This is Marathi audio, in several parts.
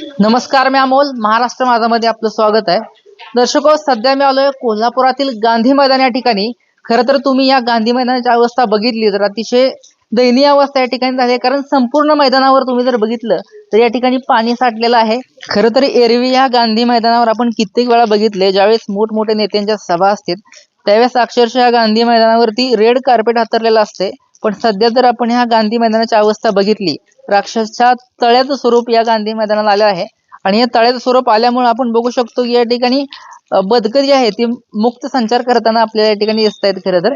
नमस्कार मी अमोल. महाराष्ट्र माझामध्ये आपलं स्वागत आहे. दर्शको हो, सध्या मी आलोय कोल्हापुरातील गांधी मैदान या ठिकाणी. खरं तर तुम्ही या गांधी मैदानाची अवस्था बघितली तर अतिशय दयनीय अवस्था या ठिकाणी झाली आहे. कारण संपूर्ण मैदानावर तुम्ही जर बघितलं तर या ठिकाणी पाणी साठलेलं आहे. खरं तर एरवी या गांधी मैदानावर आपण कित्येक वेळा बघितले ज्यावेळेस मोठमोठ्या नेत्यांच्या सभा असतील त्यावेळेस अक्षरशः या गांधी मैदानावरती रेड कार्पेट हातरलेलं असते पण सध्या जर आपण ह्या गांधी मैदानाची अवस्था बघितली राक्षसच्या तळ्याचं स्वरूप या गांधी मैदानाला आलं आहे. आणि या तळ्याचं स्वरूप आल्यामुळे आपण बघू शकतो की या ठिकाणी बदकं जी आहे ती मुक्त संचार करताना आपल्याला या ठिकाणी दिसत आहेत खरं तर.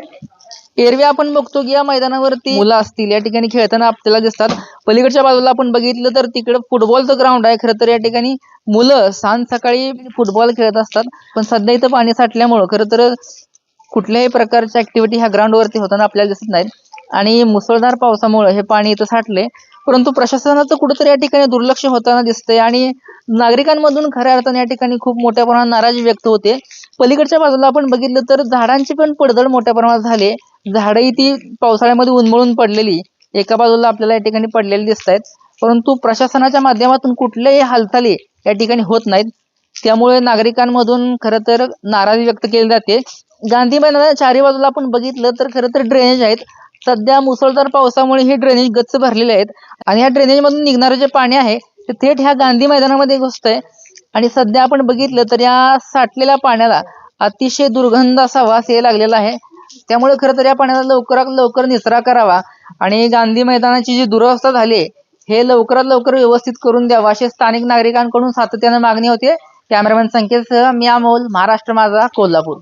एरवी आपण बघतो की या मैदानावरती मुलं असतील या ठिकाणी खेळताना आपल्याला दिसतात. पलीकडच्या बाजूला आपण बघितलं तर तिकडे फुटबॉलचं ग्राउंड आहे खरं तर. या ठिकाणी मुलं सांज सकाळी फुटबॉल खेळत असतात. पण सध्या इथं पाणी साठल्यामुळं खरं तर कुठल्याही प्रकारच्या ऍक्टिव्हिटी ह्या ग्राउंडवरती होताना आपल्याला दिसत नाहीत. आणि मुसळधार पावसामुळे हे पाणी इथं साठले. परंतु प्रशासनाचं कुठेतरी या ठिकाणी दुर्लक्ष होताना दिसतंय आणि नागरिकांमधून खऱ्या अर्थाने या ठिकाणी खूप मोठ्या प्रमाणात नाराजी व्यक्त होते. पलीकडच्या बाजूला आपण बघितलं तर झाडांची पण पडझड मोठ्या प्रमाणात झाले. झाडही ती पावसाळ्यामध्ये उन्मळून पडलेली. एका बाजूला आपल्याला या ठिकाणी पडलेली दिसत आहेत परंतु प्रशासनाच्या माध्यमातून कुठल्याही हालचाली या ठिकाणी होत नाहीत. त्यामुळे नागरिकांमधून खरं तर नाराजी व्यक्त केली जाते. गांधी मैदानाच्या चारी बाजूला आपण बघितलं तर खरं तर ड्रेनेज आहेत. सध्या मुसळधार पावसामुळे हे ड्रेनेज गच्च भरलेले आहेत. आणि या ड्रेनेज मधून निघणारं जे पाणी आहे ते थेट ह्या गांधी मैदानामध्ये घुसतंय. आणि सध्या आपण बघितलं तर या साठलेल्या पाण्याला अतिशय दुर्गंध असा वास यायला लागलेला आहे. त्यामुळे खरं तर या पाण्याला लवकरात लवकर निचरा करावा आणि गांधी मैदानाची जी दुरवस्था झाली आहे, हे लवकरात लवकर व्यवस्थित करून द्यावं. अशी स्थानिक नागरिकांकडून सातत्यानं मागणी होते कॅमेरामॅन संकेतसह मी अमोल महाराष्ट्र माझा कोल्हापूर.